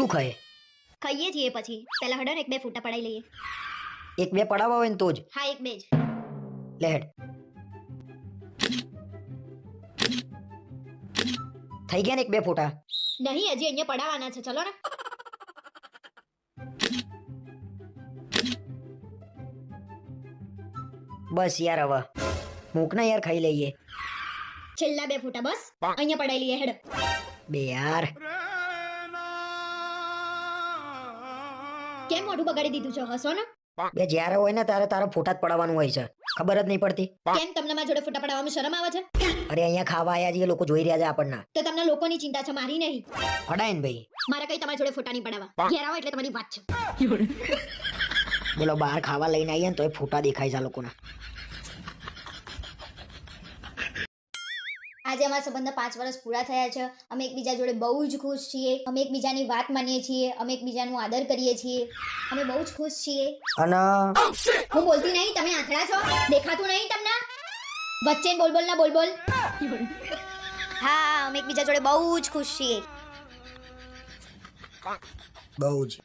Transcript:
શું ખાય ખાઈએ છીએ પછી. પહેલા હડો એક બે ફૂટા પડાઈ લઈએ. એક બે પડાવવા હોય ને તો જ. હા એક બે જ. લે હેડ. થઈ ગયા ને એક બે ફોટા? નહીં હજી અહીંયા પડાવવાના છે. ચલો ને. બસ યાર હવે. મૂક ના યાર ખાઈ લઈએ. છેલ્લા બે ફૂટા બસ. અહીંયા પડાઈ લઈએ હેડ. બે યાર. કેમ મોઢું બગાડી દીધું છે? હસો ને? બે જ્યારે હોય ને ત્યારે તારે ફોટા જ પડાવવાનું હોય છે. ખબર જ નહીં પડતી. કેમ તમને મારા જોડે ફોટા પડાવવામાં શરમ આવે છે? અરે અહીંયા ખાવા આયા છીએ લોકો જોઈ રહ્યા છે આપણને. તો તમને લોકોની ચિંતા છે મારી નહીં? પડાય ને ભાઈ. મારે કઈ તમારા જોડે ફોટા નહીં પડાવવા. ઘેર આવો એટલે તમારી વાત છે. બોલો બહાર ખાવા લઈને આવીએ ને તો એ ફોટા દેખાય છે આ લોકોના. આજે અમારા સંબંધના પાંચ વર્ષ પૂરા થયા છે. અમે એકબીજા જોડે બહુ જ ખુશ છીએ. અમે એકબીજાની વાત માનીએ છીએ. અમે એકબીજાનું આદર કરીએ છીએ. અમે બહુ જ ખુશ છીએ. અને હું બોલતી નહીં તમે આંધળા છો. દેખાતું નહીં તમને? વચ્ચે બોલ બોલ ના બોલ બોલ હા અમે એકબીજા જોડે બહુ જ ખુશ છીએ. બહુ જ.